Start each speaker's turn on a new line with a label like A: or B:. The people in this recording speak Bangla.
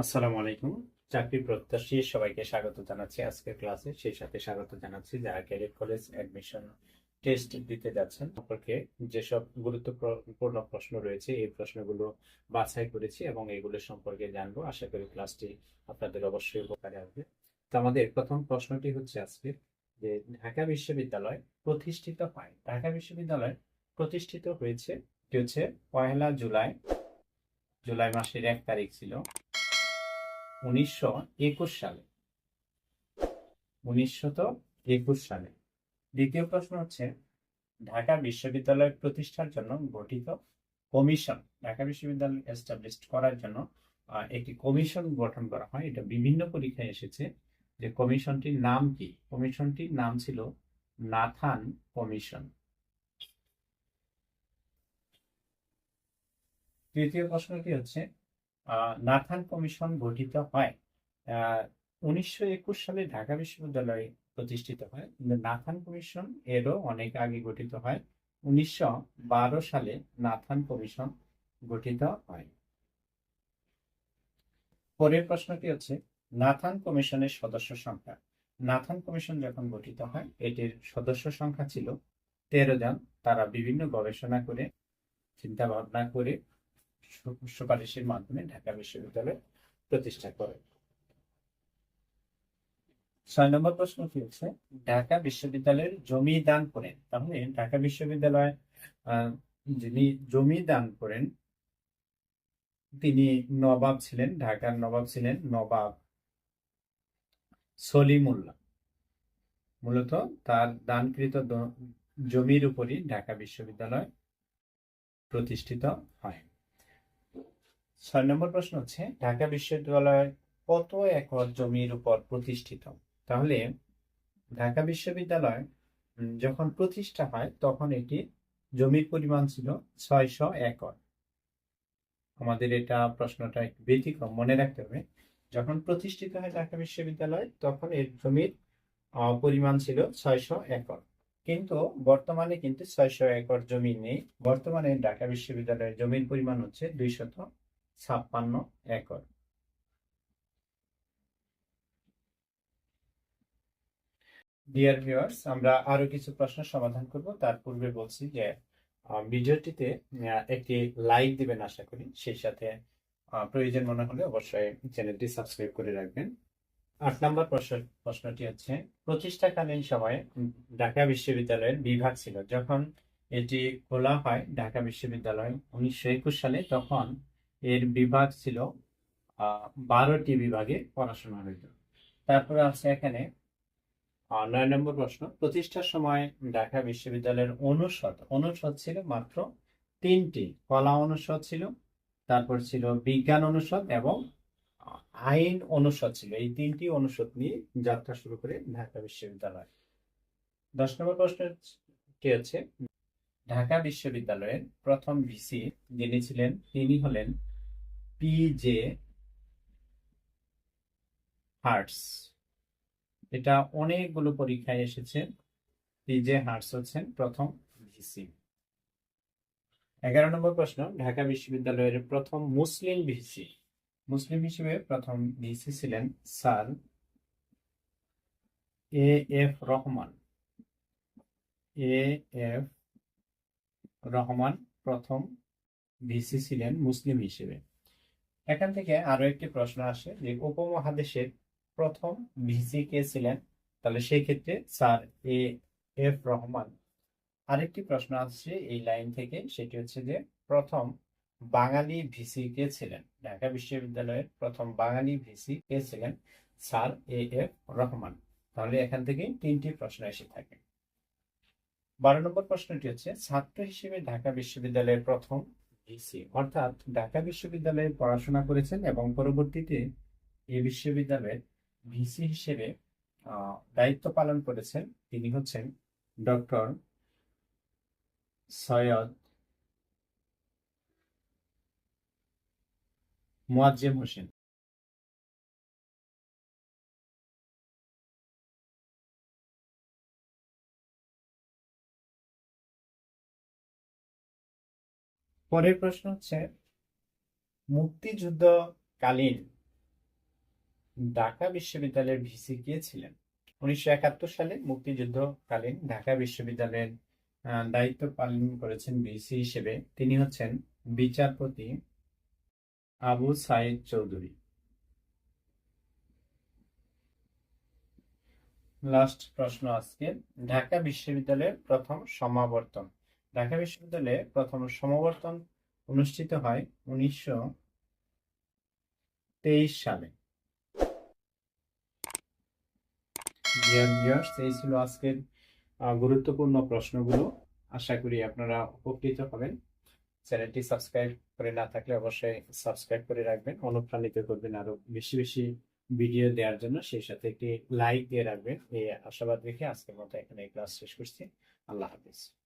A: আসসালামু আলাইকুম চাকরি প্রত্যাশী সবাইকে স্বাগত জানাচ্ছি আজকের ক্লাসে সেই সাথে স্বাগত জানাচ্ছি যারা ক্যারিয়ার কলেজ অ্যাডমিশন টেস্ট দিতে যাচ্ছেন সম্পর্কে যেসব গুরুত্বপূর্ণ প্রশ্ন রয়েছে এই প্রশ্নগুলো বাছাই করেছি এবং এগুলো সম্পর্কে জানবো আশা করি ক্লাসটি আপনাদের অবশ্যই উপকারে আসবে তো আমাদের প্রথম প্রশ্নটি হচ্ছে আজকে যে ঢাকা বিশ্ববিদ্যালয় প্রতিষ্ঠিত হয় ঢাকা বিশ্ববিদ্যালয় প্রতিষ্ঠিত হয়েছে হচ্ছে পয়লা জুলাই জুলাই মাসের এক তারিখ ছিল উনিশশো একুশ সালে উনিশশত একুশ সালে দ্বিতীয় প্রশ্ন হচ্ছে ঢাকা বিশ্ববিদ্যালয় প্রতিষ্ঠার জন্য গঠিত কমিশন ঢাকা বিশ্ববিদ্যালয় এস্টাবলিশ করার জন্য একটি কমিশন গঠন করা হয় এটা বিভিন্ন পরীক্ষায় এসেছে যে কমিশনটির নাম কি কমিশনটির নাম ছিল নাথান কমিশন তৃতীয় প্রশ্নটি হচ্ছে নাথান কমিশন গঠিত হয় উনিশশো একুশ সালে ঢাকা বিশ্ববিদ্যালয়ে প্রতিষ্ঠিত হয় কিন্তু নাথান কমিশন এরও অনেক আগে গঠিত হয় উনিশশো বারো সালে নাথান কমিশন গঠিত হয় পরের প্রশ্নটি হচ্ছে নাথান কমিশনের সদস্য সংখ্যা নাথান কমিশন যখন গঠিত হয় এটির সদস্য সংখ্যা ছিল তেরো জন তারা বিভিন্ন গবেষণা করে চিন্তা ভাবনা করে সুপারিশের মাধ্যমে ঢাকা বিশ্ববিদ্যালয় প্রতিষ্ঠা করে ছয় নম্বর প্রশ্ন কি হচ্ছে ঢাকা বিশ্ববিদ্যালয়ের জমি দান করেন তাহলে ঢাকা বিশ্ববিদ্যালয় যিনি জমি দান করেন তিনি নবাব ছিলেন ঢাকার নবাব ছিলেন নবাব সলিমুল্লাহ মূলত তার দানকৃত জমির উপরই ঢাকা বিশ্ববিদ্যালয় প্রতিষ্ঠিত হয় ছয় নম্বর প্রশ্ন হচ্ছে ঢাকা বিশ্ববিদ্যালয় কত একর জমির উপর প্রতিষ্ঠিত তাহলে ঢাকা বিশ্ববিদ্যালয় যখন প্রতিষ্ঠা হয় তখন এটি জমির পরিমাণ ছিল ছয়শ একর আমাদের এটা প্রশ্নটা একটু ব্যতিক্রম মনে রাখতে হবে যখন প্রতিষ্ঠিত হয় ঢাকা বিশ্ববিদ্যালয় তখন এর জমির পরিমাণ ছিল ছয়শ একর কিন্তু বর্তমানে কিন্তু ছয়শ একর জমি নেই বর্তমানে ঢাকা বিশ্ববিদ্যালয়ের জমির পরিমাণ হচ্ছে দুইশত ছাপ্পান্ন একর ডিয়ার ভিউয়ার্স আমরা আরো কিছু প্রশ্ন সমাধান করব তার পূর্বে বলছি যে ভিডিওটিতে একটি লাইক দিবেন আশা করি সেই সাথে প্রয়োজন মনে হলে অবশ্যই চ্যানেলটি সাবস্ক্রাইব করে রাখবেন আট নম্বর প্রশ্নটি হচ্ছে প্রতিষ্ঠাকালীন সময়ে ঢাকা বিশ্ববিদ্যালয়ের বিভাগ ছিল যখন এটি খোলা হয় ঢাকা বিশ্ববিদ্যালয় উনিশশো সালে তখন এর বিভাগ ছিল বারোটি বিভাগে পড়াশোনা হইত তারপরে আছে এখানে নয় নম্বর প্রশ্ন প্রতিষ্ঠার সময় ঢাকা বিশ্ববিদ্যালয়ের অনুষদ অনুষদ ছিল মাত্র তিনটি কলা অনুষদ ছিল তারপর ছিল বিজ্ঞান অনুষদ এবং আইন অনুষদ ছিল এই তিনটি অনুষদ নিয়ে যাত্রা শুরু করে ঢাকা বিশ্ববিদ্যালয় দশ নম্বর প্রশ্নটি হচ্ছে ঢাকা বিশ্ববিদ্যালয়ের প্রথম ভিসি যিনি ছিলেন তিনি হলেন পিজে হার্টস এটা অনেকগুলো পরীক্ষায় এসেছে পিজে হার্টস হচ্ছেন প্রথম ভিসি এগারো নম্বর প্রশ্ন ঢাকা বিশ্ববিদ্যালয়ের প্রথম মুসলিম ভিসি মুসলিম হিসেবে প্রথম ভিসি ছিলেন sir A F Rahman A F Rahman প্রথম ভিসি ছিলেন মুসলিম হিসেবে এখান থেকে আরো একটি প্রশ্ন আসে যে উপমহাদেশের প্রথম ভিসি কে ছিলেন তাহলে সেই ক্ষেত্রে স্যার এ এফ রহমান আরেকটি প্রশ্ন আসছে এই লাইন থেকে সেটি হচ্ছে যে প্রথম বাঙালি ভিসি কে ছিলেন ঢাকা বিশ্ববিদ্যালয়ের প্রথম বাঙালি ভিসি কে ছিলেন স্যার এ এফ রহমান তাহলে এখান থেকে তিনটি প্রশ্ন এসে থাকে বারো নম্বর প্রশ্নটি হচ্ছে ছাত্র হিসেবে ঢাকা বিশ্ববিদ্যালয়ের প্রথম অর্থাৎ ঢাকা বিশ্ববিদ্যালয়ে পড়াশোনা করেছেন এবং পরবর্তীতে এই বিশ্ববিদ্যালয়ের ভিসি হিসেবে দায়িত্ব পালন করেছেন তিনি হচ্ছেন ডক্টর সৈয়দ মোয়াজ্জেম হোসেন পরের প্রশ্ন হচ্ছে মুক্তিযুদ্ধকালীন ঢাকা বিশ্ববিদ্যালয়ের ভিসি কে ছিলেন উনিশশো একাত্তর সালে মুক্তিযুদ্ধকালীন ঢাকা বিশ্ববিদ্যালয়ের দায়িত্ব পালন করেছেন ভিসি হিসেবে তিনি হচ্ছেন বিচারপতি আবু সাইদ চৌধুরী লাস্ট প্রশ্ন আজকে ঢাকা বিশ্ববিদ্যালয়ের প্রথম সমাবর্তন ঢাকা বিশ্ববিদ্যালয়ে প্রথম সমাবর্তন অনুষ্ঠিত হয় উনিশশো তেইশ সালে এই ছিল আজকের গুরুত্বপূর্ণ প্রশ্নগুলো আশা করি আপনারা উপকৃত হবেন চ্যানেলটি সাবস্ক্রাইব করে না থাকলে অবশ্যই সাবস্ক্রাইব করে রাখবেন অনুপ্রাণিত করবেন আরো বেশি বেশি ভিডিও দেওয়ার জন্য সেই সাথে একটি লাইক দিয়ে রাখবেন এই আশাবাদ রেখে আজকের মতো এখানে ক্লাস শেষ করছি আল্লাহ হাফিজ